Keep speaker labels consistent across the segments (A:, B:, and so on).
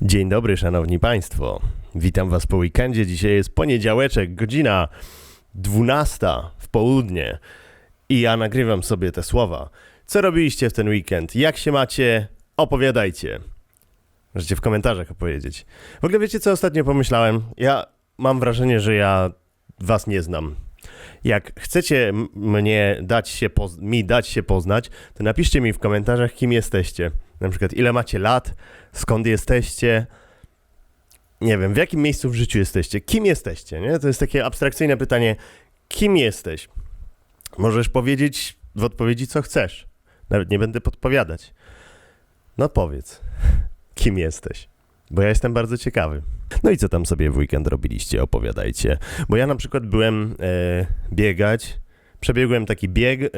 A: Dzień dobry, szanowni państwo. Witam was po weekendzie. Dzisiaj jest poniedziałeczek, godzina 12 w południe. I ja nagrywam sobie te słowa. Co robiliście w ten weekend? Jak się macie? Opowiadajcie. Możecie w komentarzach opowiedzieć. W ogóle wiecie, co ostatnio pomyślałem? Ja mam wrażenie, że ja was nie znam. Jak chcecie mnie dać się mi dać się poznać, to napiszcie mi w komentarzach, kim jesteście. Na przykład, ile macie lat, skąd jesteście, nie wiem, w jakim miejscu w życiu jesteście, kim jesteście, nie? To jest takie abstrakcyjne pytanie, kim jesteś? Możesz powiedzieć w odpowiedzi, co chcesz. Nawet nie będę podpowiadać. No powiedz, kim jesteś? Bo ja jestem bardzo ciekawy. No i co tam sobie w weekend robiliście? Opowiadajcie. Bo ja na przykład byłem e, biegać. Przebiegłem taki bieg, e,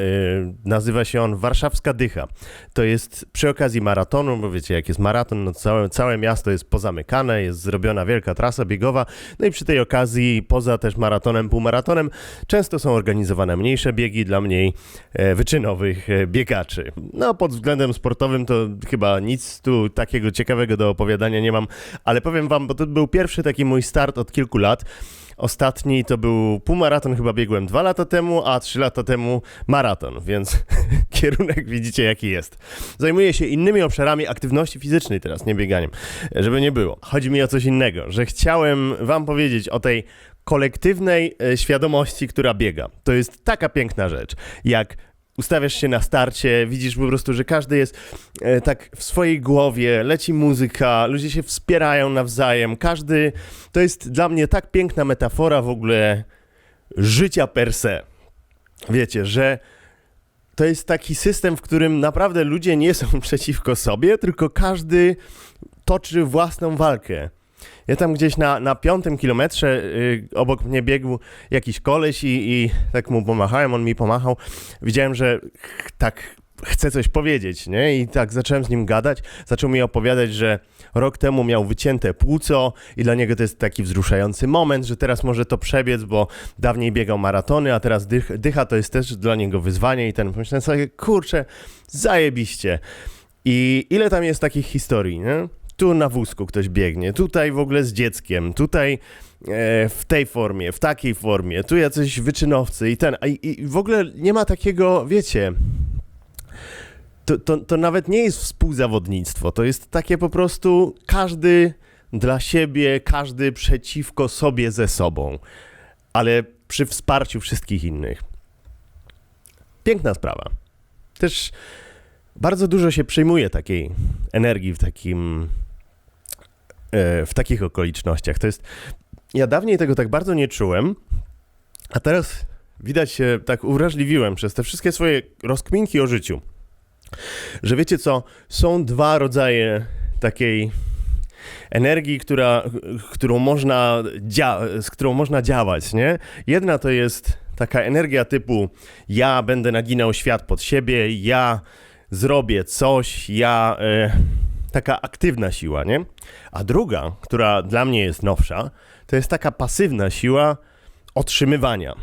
A: nazywa się on Warszawska Dycha. To jest przy okazji maratonu, bo wiecie, jak jest maraton, no całe, całe miasto jest pozamykane, jest zrobiona wielka trasa biegowa. No i przy tej okazji, poza też maratonem, półmaratonem, często są organizowane mniejsze biegi dla mniej e, wyczynowych e, biegaczy. No, pod względem sportowym to chyba nic tu takiego ciekawego do opowiadania nie mam, ale powiem wam, bo to był pierwszy taki mój start od kilku lat. Ostatni to był półmaraton, chyba biegłem dwa lata temu, a trzy lata temu maraton, więc kierunek widzicie jaki jest. Zajmuję się innymi obszarami aktywności fizycznej teraz, nie bieganiem, żeby nie było. Chodzi mi o coś innego, że chciałem wam powiedzieć o tej kolektywnej e, świadomości, która biega. To jest taka piękna rzecz, jak ustawiasz się na starcie, widzisz po prostu, że każdy jest e, tak w swojej głowie, leci muzyka, ludzie się wspierają nawzajem, każdy, to jest dla mnie tak piękna metafora w ogóle życia per se. Wiecie, że to jest taki system, w którym naprawdę ludzie nie są przeciwko sobie, tylko każdy toczy własną walkę. Ja tam gdzieś na, na piątym kilometrze y, obok mnie biegł jakiś koleś i, i tak mu pomachałem, on mi pomachał. Widziałem, że ch- tak chce coś powiedzieć, nie? I tak zacząłem z nim gadać. Zaczął mi opowiadać, że rok temu miał wycięte płuco i dla niego to jest taki wzruszający moment, że teraz może to przebiec, bo dawniej biegał maratony, a teraz dych, dycha to jest też dla niego wyzwanie i ten pomyślałem sobie, kurczę, zajebiście. I ile tam jest takich historii, nie? Tu na wózku ktoś biegnie, tutaj w ogóle z dzieckiem, tutaj e, w tej formie, w takiej formie, tu jacyś wyczynowcy i ten. I, I w ogóle nie ma takiego, wiecie, to, to, to nawet nie jest współzawodnictwo, to jest takie po prostu każdy dla siebie, każdy przeciwko sobie ze sobą, ale przy wsparciu wszystkich innych. Piękna sprawa. Też bardzo dużo się przyjmuje takiej energii w takim w takich okolicznościach. To jest ja dawniej tego tak bardzo nie czułem, a teraz widać się tak uwrażliwiłem przez te wszystkie swoje rozkminki o życiu. Że wiecie co, są dwa rodzaje takiej energii, która, którą można z którą można działać, nie? Jedna to jest taka energia typu ja będę naginał świat pod siebie, ja zrobię coś, ja e, taka aktywna siła, nie? A druga, która dla mnie jest nowsza, to jest taka pasywna siła otrzymywania.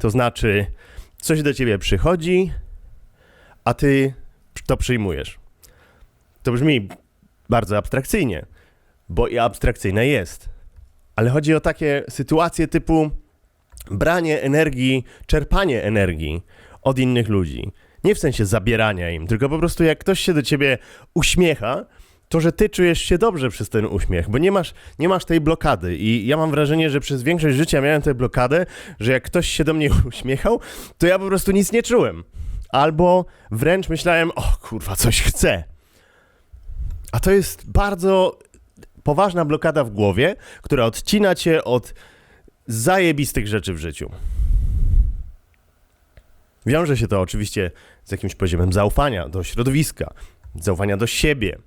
A: To znaczy, coś do ciebie przychodzi, a ty to przyjmujesz. To brzmi bardzo abstrakcyjnie, bo i abstrakcyjne jest. Ale chodzi o takie sytuacje typu branie energii, czerpanie energii od innych ludzi. Nie w sensie zabierania im, tylko po prostu jak ktoś się do ciebie uśmiecha, to że ty czujesz się dobrze przez ten uśmiech, bo nie masz, nie masz tej blokady. I ja mam wrażenie, że przez większość życia miałem tę blokadę, że jak ktoś się do mnie uśmiechał, to ja po prostu nic nie czułem. Albo wręcz myślałem, o kurwa, coś chcę. A to jest bardzo poważna blokada w głowie, która odcina cię od zajebistych rzeczy w życiu. Wiąże się to oczywiście z jakimś poziomem zaufania do środowiska, zaufania do siebie.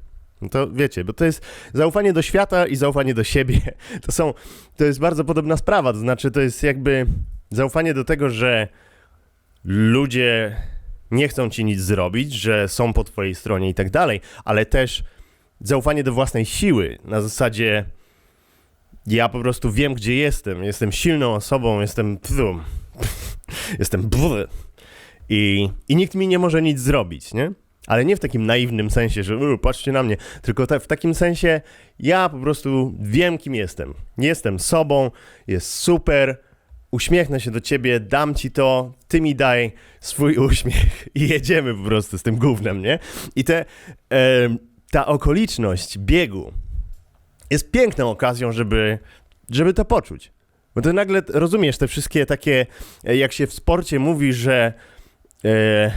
A: No to wiecie, bo to jest zaufanie do świata i zaufanie do siebie. To są, to jest bardzo podobna sprawa. To znaczy, to jest jakby zaufanie do tego, że ludzie nie chcą ci nic zrobić, że są po twojej stronie i tak dalej, ale też zaufanie do własnej siły na zasadzie ja po prostu wiem, gdzie jestem, jestem silną osobą, jestem jestem bl, i, i nikt mi nie może nic zrobić, nie? Ale nie w takim naiwnym sensie, że "U, patrzcie na mnie, tylko w takim sensie ja po prostu wiem, kim jestem. Jestem sobą, jest super, uśmiechnę się do ciebie, dam ci to, ty mi daj swój uśmiech i jedziemy po prostu z tym gównem, nie? I te, em, ta okoliczność biegu jest piękną okazją, żeby, żeby to poczuć. Bo ty nagle rozumiesz te wszystkie takie, e, jak się w sporcie mówi, że e,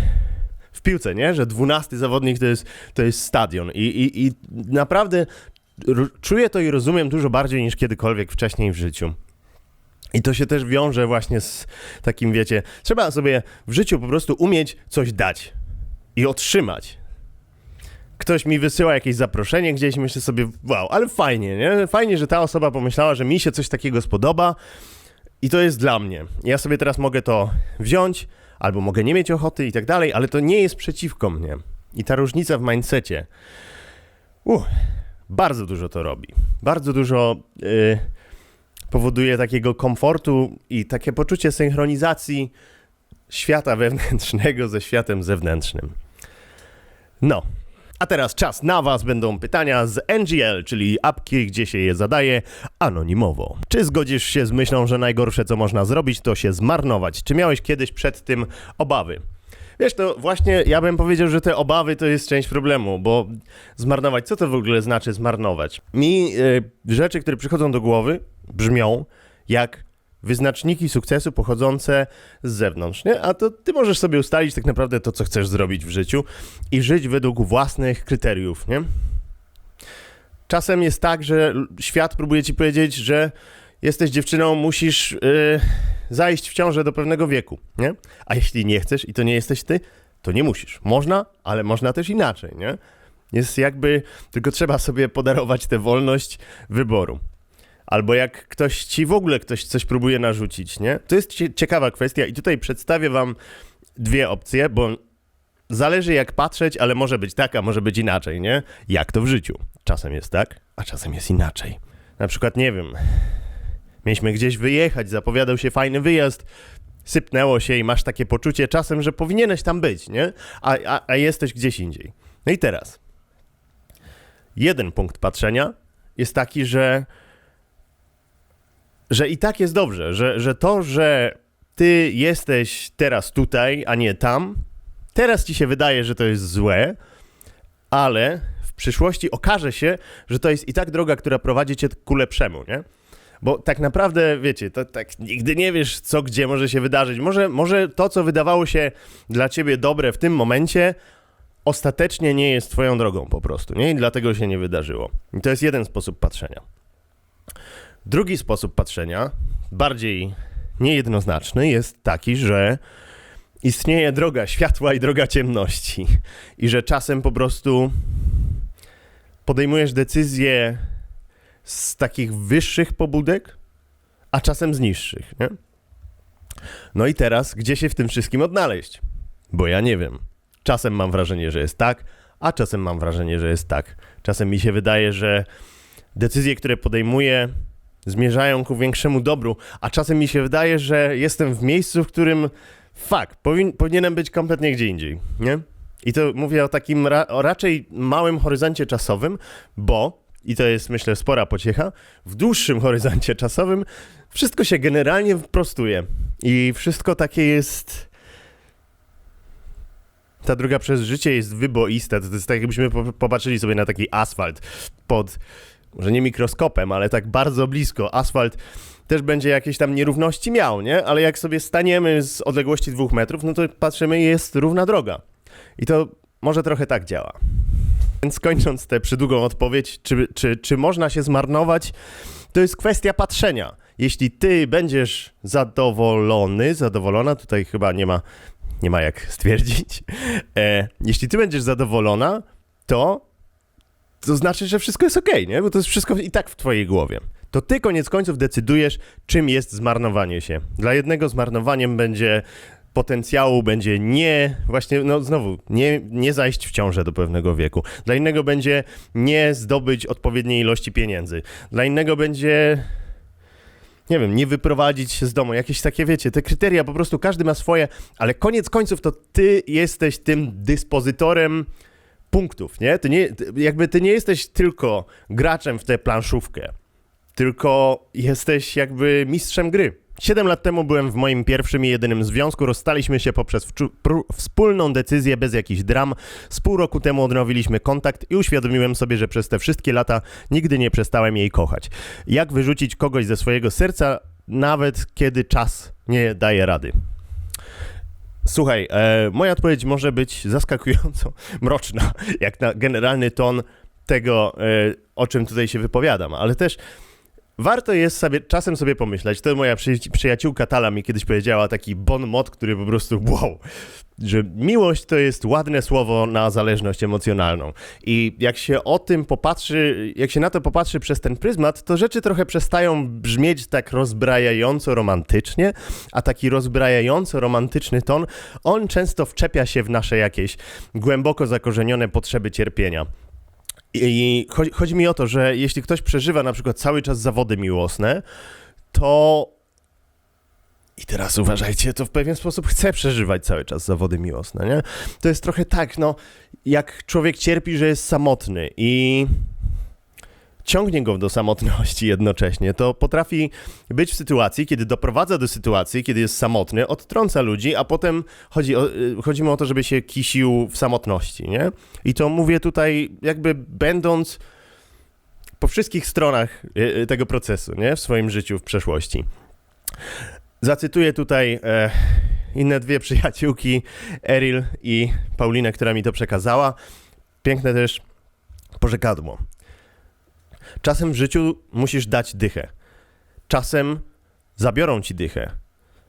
A: w piłce, nie? Że dwunasty zawodnik to jest, to jest stadion. I, i, i naprawdę czuję to i rozumiem dużo bardziej niż kiedykolwiek wcześniej w życiu. I to się też wiąże właśnie z takim, wiecie, trzeba sobie w życiu po prostu umieć coś dać i otrzymać. Ktoś mi wysyła jakieś zaproszenie gdzieś, myślę sobie, wow, ale fajnie, nie? Fajnie, że ta osoba pomyślała, że mi się coś takiego spodoba i to jest dla mnie. Ja sobie teraz mogę to wziąć, albo mogę nie mieć ochoty i tak dalej, ale to nie jest przeciwko mnie. I ta różnica w mindsetie, uh, bardzo dużo to robi. Bardzo dużo y, powoduje takiego komfortu i takie poczucie synchronizacji świata wewnętrznego ze światem zewnętrznym. No. A teraz czas na Was będą pytania z NGL, czyli apki, gdzie się je zadaje anonimowo. Czy zgodzisz się z myślą, że najgorsze co można zrobić to się zmarnować? Czy miałeś kiedyś przed tym obawy? Wiesz, to właśnie ja bym powiedział, że te obawy to jest część problemu, bo zmarnować, co to w ogóle znaczy zmarnować? Mi y, rzeczy, które przychodzą do głowy, brzmią jak wyznaczniki sukcesu pochodzące z zewnątrz, nie? A to ty możesz sobie ustalić tak naprawdę to, co chcesz zrobić w życiu i żyć według własnych kryteriów, nie? Czasem jest tak, że świat próbuje ci powiedzieć, że jesteś dziewczyną, musisz yy, zajść w ciążę do pewnego wieku, nie? A jeśli nie chcesz i to nie jesteś ty, to nie musisz. Można, ale można też inaczej, nie? Jest jakby, tylko trzeba sobie podarować tę wolność wyboru. Albo jak ktoś ci w ogóle ktoś coś próbuje narzucić, nie? To jest cie- ciekawa kwestia i tutaj przedstawię wam dwie opcje, bo zależy jak patrzeć, ale może być tak, a może być inaczej, nie? Jak to w życiu. Czasem jest tak, a czasem jest inaczej. Na przykład, nie wiem, mieliśmy gdzieś wyjechać, zapowiadał się fajny wyjazd, sypnęło się i masz takie poczucie czasem, że powinieneś tam być, nie? A, a, a jesteś gdzieś indziej. No i teraz. Jeden punkt patrzenia jest taki, że że i tak jest dobrze, że, że to, że ty jesteś teraz tutaj, a nie tam, teraz ci się wydaje, że to jest złe, ale w przyszłości okaże się, że to jest i tak droga, która prowadzi cię ku lepszemu, nie? Bo tak naprawdę, wiecie, to tak nigdy nie wiesz, co gdzie może się wydarzyć. Może, może to, co wydawało się dla ciebie dobre w tym momencie, ostatecznie nie jest twoją drogą po prostu, nie? I dlatego się nie wydarzyło. I to jest jeden sposób patrzenia. Drugi sposób patrzenia, bardziej niejednoznaczny, jest taki, że istnieje droga światła i droga ciemności. I że czasem po prostu podejmujesz decyzje z takich wyższych pobudek, a czasem z niższych. Nie? No i teraz, gdzie się w tym wszystkim odnaleźć? Bo ja nie wiem. Czasem mam wrażenie, że jest tak, a czasem mam wrażenie, że jest tak. Czasem mi się wydaje, że decyzje, które podejmuję, zmierzają ku większemu dobru, a czasem mi się wydaje, że jestem w miejscu, w którym fuck, powin, powinienem być kompletnie gdzie indziej, nie? I to mówię o takim ra, o raczej małym horyzoncie czasowym, bo, i to jest myślę spora pociecha, w dłuższym horyzoncie czasowym wszystko się generalnie prostuje i wszystko takie jest... Ta droga przez życie jest wyboista, to jest tak jakbyśmy po- popatrzyli sobie na taki asfalt pod może nie mikroskopem, ale tak bardzo blisko. Asfalt też będzie jakieś tam nierówności miał, nie? Ale jak sobie staniemy z odległości dwóch metrów, no to patrzymy jest równa droga. I to może trochę tak działa. Więc kończąc tę przydługą odpowiedź, czy, czy, czy można się zmarnować, to jest kwestia patrzenia. Jeśli ty będziesz zadowolony, zadowolona, tutaj chyba nie ma, nie ma jak stwierdzić, e, jeśli ty będziesz zadowolona, to to znaczy, że wszystko jest okej, nie? Bo to jest wszystko i tak w twojej głowie. To ty koniec końców decydujesz, czym jest zmarnowanie się. Dla jednego zmarnowaniem będzie potencjału, będzie nie, właśnie, no znowu, nie, nie zajść w ciążę do pewnego wieku. Dla innego będzie nie zdobyć odpowiedniej ilości pieniędzy. Dla innego będzie nie wiem, nie wyprowadzić się z domu, jakieś takie, wiecie, te kryteria po prostu każdy ma swoje, ale koniec końców to ty jesteś tym dyspozytorem punktów, nie? Ty nie jakby ty nie jesteś tylko graczem w tę planszówkę, tylko jesteś jakby mistrzem gry. Siedem lat temu byłem w moim pierwszym i jedynym związku. Rozstaliśmy się poprzez wspólną decyzję bez jakichś dram. Z pół roku temu odnowiliśmy kontakt i uświadomiłem sobie, że przez te wszystkie lata nigdy nie przestałem jej kochać. Jak wyrzucić kogoś ze swojego serca, nawet kiedy czas nie daje rady? Słuchaj, e, moja odpowiedź może być zaskakująco mroczna, jak na generalny ton tego, e, o czym tutaj się wypowiadam, ale też warto jest sobie czasem sobie pomyśleć. To moja przy, przyjaciółka Tala mi kiedyś powiedziała taki bon mot, który po prostu wow, że miłość to jest ładne słowo na zależność emocjonalną. I jak się o tym popatrzy, jak się na to popatrzy przez ten pryzmat, to rzeczy trochę przestają brzmieć tak rozbrajająco romantycznie, a taki rozbrajająco romantyczny ton, on często wczepia się w nasze jakieś głęboko zakorzenione potrzeby cierpienia. I chodzi, chodzi mi o to, że jeśli ktoś przeżywa na przykład cały czas zawody miłosne, to. I teraz uważajcie, to w pewien sposób chce przeżywać cały czas zawody miłosne, nie? To jest trochę tak, no, jak człowiek cierpi, że jest samotny i ciągnie go do samotności jednocześnie, to potrafi być w sytuacji, kiedy doprowadza do sytuacji, kiedy jest samotny, odtrąca ludzi, a potem chodzi, o, y, chodzi mu o to, żeby się kisił w samotności, nie? I to mówię tutaj jakby będąc po wszystkich stronach y, y, tego procesu, nie? W swoim życiu, w przeszłości. Zacytuję tutaj e, inne dwie przyjaciółki, Eril i Paulinę, która mi to przekazała. Piękne też pożekadło. Czasem w życiu musisz dać dychę. Czasem zabiorą ci dychę,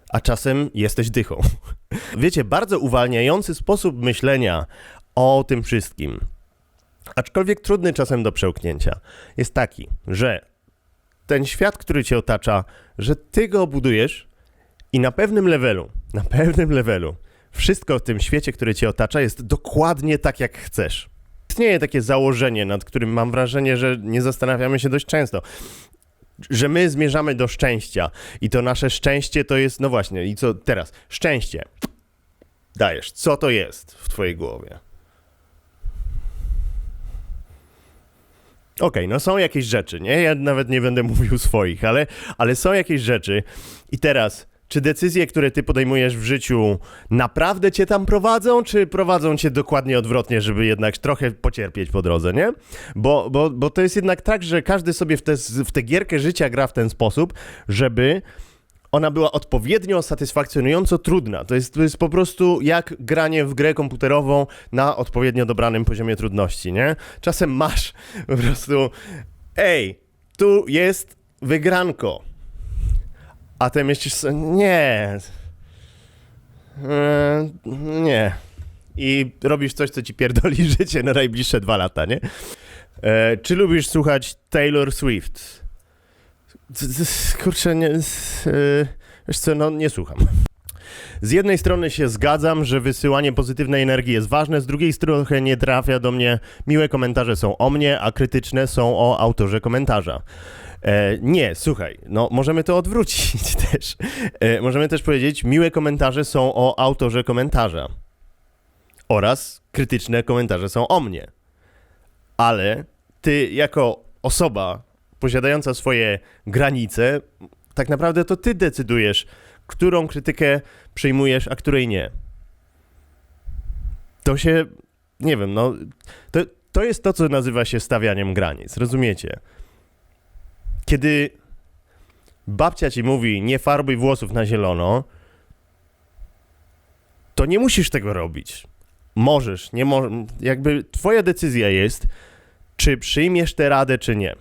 A: a czasem jesteś dychą. Wiecie, bardzo uwalniający sposób myślenia o tym wszystkim, aczkolwiek trudny czasem do przełknięcia, jest taki, że ten świat, który cię otacza, że ty go budujesz i na pewnym levelu, na pewnym levelu, wszystko w tym świecie, który cię otacza, jest dokładnie tak, jak chcesz. Istnieje takie założenie, nad którym mam wrażenie, że nie zastanawiamy się dość często. Że my zmierzamy do szczęścia i to nasze szczęście to jest, no właśnie, i co teraz? Szczęście. Dajesz, co to jest w twojej głowie? Okej, no są jakieś rzeczy, nie? Ja nawet nie będę mówił swoich, ale, ale są jakieś rzeczy. I teraz, czy decyzje, które ty podejmujesz w życiu, naprawdę cię tam prowadzą, czy prowadzą cię dokładnie odwrotnie, żeby jednak trochę pocierpieć po drodze, nie? Bo, bo, bo to jest jednak tak, że każdy sobie w tę w tę gierkę życia gra w ten sposób, żeby ona była odpowiednio satysfakcjonująco trudna. To jest, to jest po prostu jak granie w grę komputerową na odpowiednio dobranym poziomie trudności, nie? Czasem masz po prostu, ej, tu jest wygranko. A ty myślisz sobie, nie, e, nie. I robisz coś, co ci pierdoli życie na najbliższe dwa lata, nie? E, czy lubisz słuchać Taylor Swift? Kurczę, nie, e, wiesz co, no nie słucham. Z jednej strony się zgadzam, że wysyłanie pozytywnej energii jest ważne, z drugiej strony nie trafia do mnie. Miłe komentarze są o mnie, a krytyczne są o autorze komentarza. E, nie, słuchaj, no możemy to odwrócić też. E, możemy też powiedzieć, miłe komentarze są o autorze komentarza. Oraz krytyczne komentarze są o mnie. Ale ty, jako osoba posiadająca swoje granice, tak naprawdę to ty decydujesz, którą krytykę przyjmujesz, a której nie. To się, nie wiem, no, to, to jest to, co nazywa się stawianiem granic, rozumiecie? Kiedy babcia ci mówi, nie farbuj włosów na zielono, to nie musisz tego robić. Możesz, nie mo- jakby twoja decyzja jest, czy przyjmiesz tę radę, czy nie.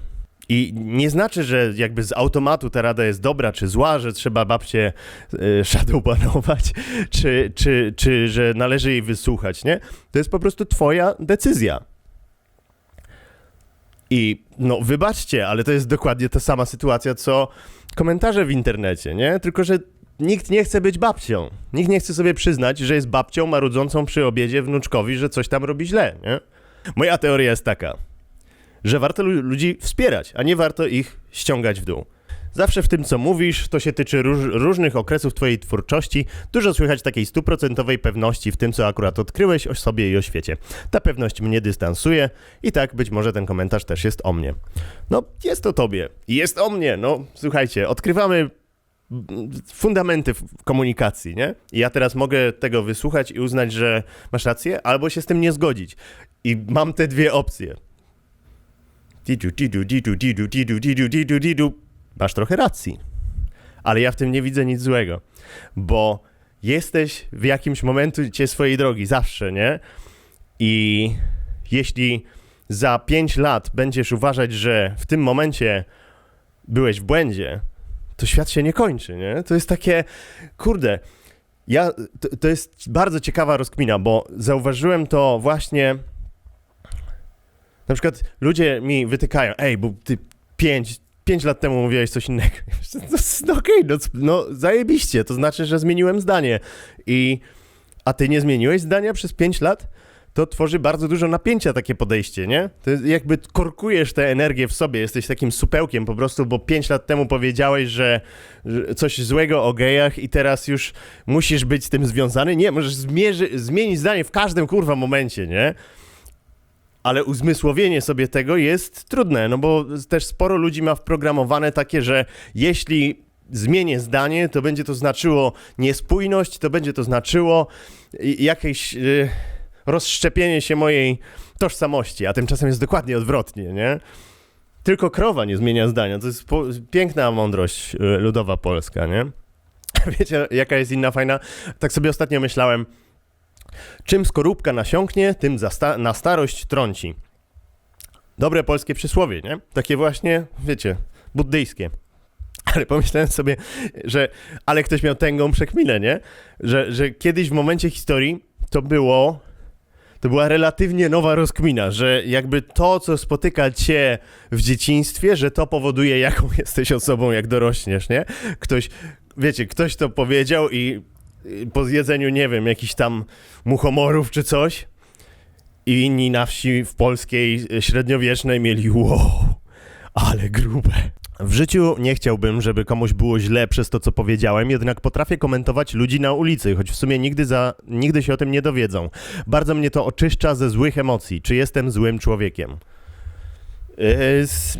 A: I nie znaczy, że jakby z automatu ta rada jest dobra czy zła, że trzeba babcię y, shadowbanować, czy, czy, czy że należy jej wysłuchać, nie? To jest po prostu twoja decyzja. I no wybaczcie, ale to jest dokładnie ta sama sytuacja, co komentarze w internecie, nie? Tylko, że nikt nie chce być babcią. Nikt nie chce sobie przyznać, że jest babcią marudzącą przy obiedzie wnuczkowi, że coś tam robi źle, nie? Moja teoria jest taka, że warto lu- ludzi wspierać, a nie warto ich ściągać w dół. Zawsze w tym, co mówisz, to się tyczy róż, różnych okresów twojej twórczości. Dużo słychać takiej stuprocentowej pewności w tym, co akurat odkryłeś o sobie i o świecie. Ta pewność mnie dystansuje i tak być może ten komentarz też jest o mnie. No, jest o tobie. Jest o mnie. No, słuchajcie, odkrywamy fundamenty komunikacji, nie? I ja teraz mogę tego wysłuchać i uznać, że masz rację, albo się z tym nie zgodzić. I mam te dwie opcje. Didu, didu, didu, didu, didu, didu, didu. Masz trochę racji. Ale ja w tym nie widzę nic złego, bo jesteś w jakimś momencie swojej drogi, zawsze, nie? I jeśli za 5 lat będziesz uważać, że w tym momencie byłeś w błędzie, to świat się nie kończy, nie? To jest takie, kurde, ja, to, to jest bardzo ciekawa rozkmina, bo zauważyłem to właśnie, na przykład ludzie mi wytykają, ej, bo ty pięć, pięć lat temu mówiłeś coś innego. No okej, okay, no, no zajebiście, to znaczy, że zmieniłem zdanie i, a ty nie zmieniłeś zdania przez pięć lat? to tworzy bardzo dużo napięcia takie podejście, nie? To jakby korkujesz tę energię w sobie, jesteś takim supełkiem po prostu, bo pięć lat temu powiedziałeś, że, że coś złego o gejach i teraz już musisz być z tym związany. Nie, możesz zmierzy, zmienić zdanie w każdym kurwa momencie, nie? Ale uzmysłowienie sobie tego jest trudne, no bo też sporo ludzi ma wprogramowane takie, że jeśli zmienię zdanie, to będzie to znaczyło niespójność, to będzie to znaczyło jakieś... Yy rozszczepienie się mojej tożsamości, a tymczasem jest dokładnie odwrotnie, nie? Tylko krowa nie zmienia zdania. To jest piękna mądrość y, ludowa polska, nie? Wiecie, jaka jest inna fajna? Tak sobie ostatnio myślałem, czym skorupka nasiąknie, tym sta na starość trąci. Dobre polskie przysłowie, nie? Takie właśnie, wiecie, buddyjskie. Ale pomyślałem sobie, że ale ktoś miał tęgą przekminę, nie? Że, że kiedyś w momencie historii to było to była relatywnie nowa rozkmina, że jakby to, co spotyka cię w dzieciństwie, że to powoduje, jaką jesteś osobą, jak dorośniesz, nie? Ktoś, wiecie, ktoś to powiedział i po zjedzeniu, nie wiem, jakichś tam muchomorów czy coś i inni na wsi w polskiej średniowiecznej mieli wow, ale grube. W życiu nie chciałbym, żeby komuś było źle przez to, co powiedziałem, jednak potrafię komentować ludzi na ulicy, choć w sumie nigdy, za, nigdy się o tym nie dowiedzą. Bardzo mnie to oczyszcza ze złych emocji. Czy jestem złym człowiekiem? Yy,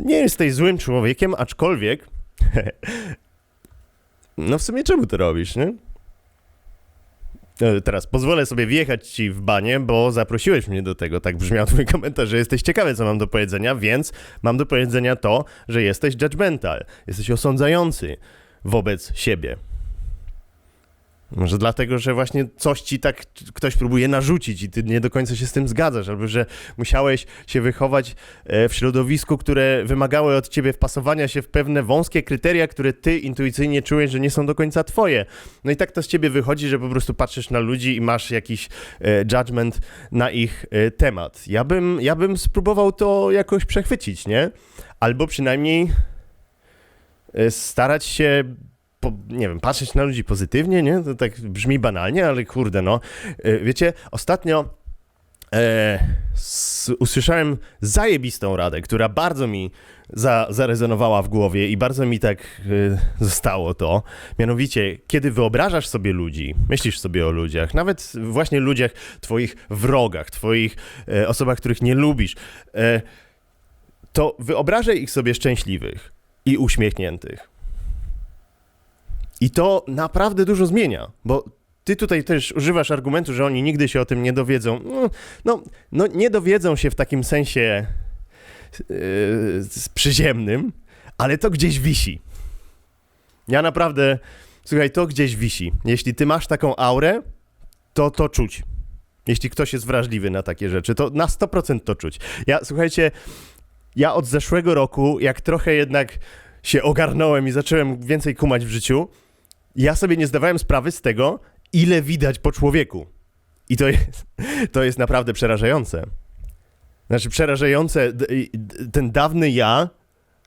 A: nie jesteś złym człowiekiem, aczkolwiek. no w sumie czemu to robisz, nie? E, teraz pozwolę sobie wjechać ci w banie, bo zaprosiłeś mnie do tego. Tak brzmiał twój komentarz, że jesteś ciekawy, co mam do powiedzenia, więc mam do powiedzenia to, że jesteś judgmental, jesteś osądzający wobec siebie. Może dlatego, że właśnie coś ci tak ktoś próbuje narzucić i ty nie do końca się z tym zgadzasz, albo że musiałeś się wychować e, w środowisku, które wymagały od ciebie wpasowania się w pewne wąskie kryteria, które ty intuicyjnie czułeś, że nie są do końca twoje. No i tak to z ciebie wychodzi, że po prostu patrzysz na ludzi i masz jakiś e, judgment na ich e, temat. Ja bym, ja bym spróbował to jakoś przechwycić, nie? Albo przynajmniej starać się po, nie wiem, patrzeć na ludzi pozytywnie, nie? To tak brzmi banalnie, ale kurde, no. E, wiecie, ostatnio e, s, usłyszałem zajebistą radę, która bardzo mi za, zarezonowała w głowie i bardzo mi tak e, zostało to. Mianowicie, kiedy wyobrażasz sobie ludzi, myślisz sobie o ludziach, nawet właśnie ludziach, twoich wrogach, twoich e, osobach, których nie lubisz, e, to wyobrażaj ich sobie szczęśliwych i uśmiechniętych. I to naprawdę dużo zmienia, bo ty tutaj też używasz argumentu, że oni nigdy się o tym nie dowiedzą. No, no, no nie dowiedzą się w takim sensie yy, przyziemnym, ale to gdzieś wisi. Ja naprawdę, słuchaj, to gdzieś wisi. Jeśli ty masz taką aurę, to to czuć. Jeśli ktoś jest wrażliwy na takie rzeczy, to na 100% to czuć. Ja, słuchajcie, ja od zeszłego roku, jak trochę jednak się ogarnąłem i zacząłem więcej kumać w życiu, ja sobie nie zdawałem sprawy z tego, ile widać po człowieku. I to jest, to jest naprawdę przerażające. Znaczy, przerażające, ten dawny ja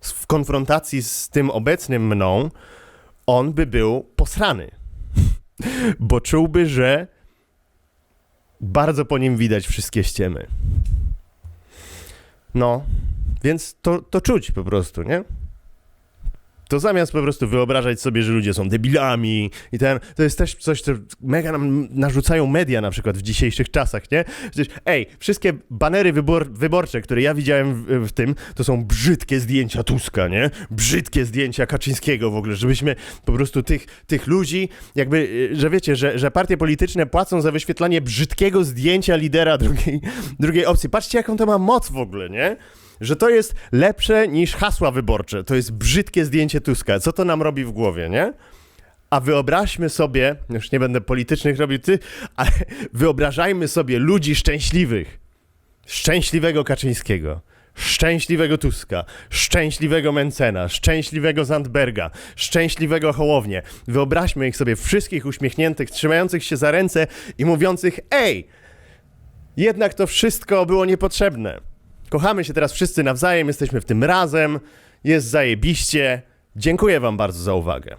A: w konfrontacji z tym obecnym mną, on by był posrany. Bo czułby, że bardzo po nim widać wszystkie ściemy. No, więc to, to czuć po prostu, nie? To zamiast po prostu wyobrażać sobie, że ludzie są debilami i ten, to jest też coś, co mega nam narzucają media na przykład w dzisiejszych czasach, nie? Przecież, ej, wszystkie banery wybor wyborcze, które ja widziałem w, w tym, to są brzydkie zdjęcia Tuska, nie? Brzydkie zdjęcia Kaczyńskiego w ogóle, żebyśmy po prostu tych, tych ludzi, jakby, y, że wiecie, że, że partie polityczne płacą za wyświetlanie brzydkiego zdjęcia lidera drugiej, drugiej opcji. Patrzcie, jaką to ma moc w ogóle, nie? Że to jest lepsze niż hasła wyborcze. To jest brzydkie zdjęcie Tuska. Co to nam robi w głowie, nie? A wyobraźmy sobie, już nie będę politycznych robił ty, ale wyobrażajmy sobie ludzi szczęśliwych. Szczęśliwego Kaczyńskiego, szczęśliwego Tuska, szczęśliwego Mencena, szczęśliwego Zandberga, szczęśliwego Hołownię. Wyobraźmy ich sobie wszystkich uśmiechniętych, trzymających się za ręce i mówiących: Ej, jednak to wszystko było niepotrzebne. Kochamy się teraz wszyscy nawzajem, jesteśmy w tym razem, jest zajebiście. Dziękuję Wam bardzo za uwagę.